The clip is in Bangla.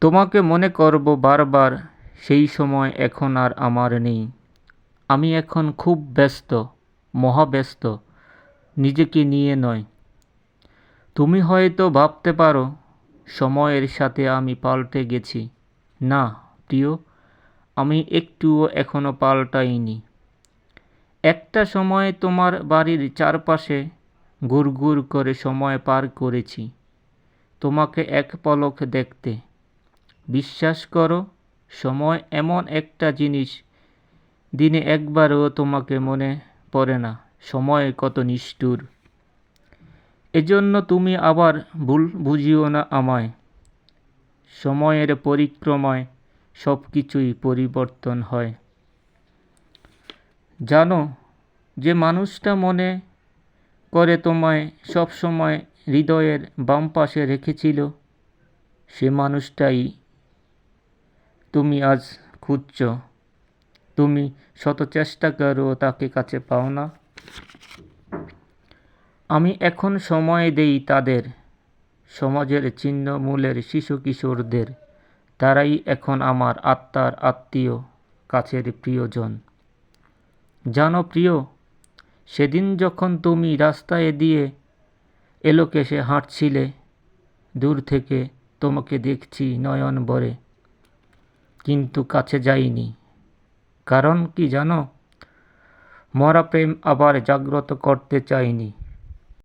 তোমাকে মনে করব বারবার, সেই সময় এখন আর আমার নেই। আমি এখন খুব ব্যস্ত, মহাব্যস্ত, নিজেকে নিয়ে নয়। তুমি হয়তো ভাবতে পারো, সময়ের সাথে আমি পাল্টে গেছি। না, প্রিয়, আমি একটুও এখনও পাল্টাইনি। একটা সময় তোমার বাড়ির চারপাশে ঘুরঘুর করে সময় পার করেছি। তোমাকে এক পলক দেখতে। বিশ্বাস করো, সময় এমন একটা জিনিস, দিনে একবারও তোমাকে মনে পড়ে না, সময় কত নিষ্ঠুর। এজন্য তুমি আবার ভুল বুঝিও না আমায়। সময়ের পরিক্রমায় সব কিছুই পরিবর্তন হয়। জানো, যে মানুষটা মনে করে তোমায় সব সময় হৃদয়ের বাম পাশে রেখেছিল, সে মানুষটাই তুমি আজ খুঁজছ, তুমি শত চেষ্টা করো তাকে কাছে পাও না। আমি এখন সময় দেই তাদের, সমাজের ছিন্নমূলের শিশু কিশোরদের। তারাই এখন আমার আত্মার আত্মীয়, কাছের প্রিয়জন। জানো প্রিয়, সেদিন যখন তুমি রাস্তায় দিয়ে এলোকেশে হাঁটছিলে, দূর থেকে তোমাকে দেখছি নয়ন ভরে কিন্তু কাছে যাইনি। কারণ কি জানো? মরা প্রেম আবার জাগ্রত করতে চাইনি।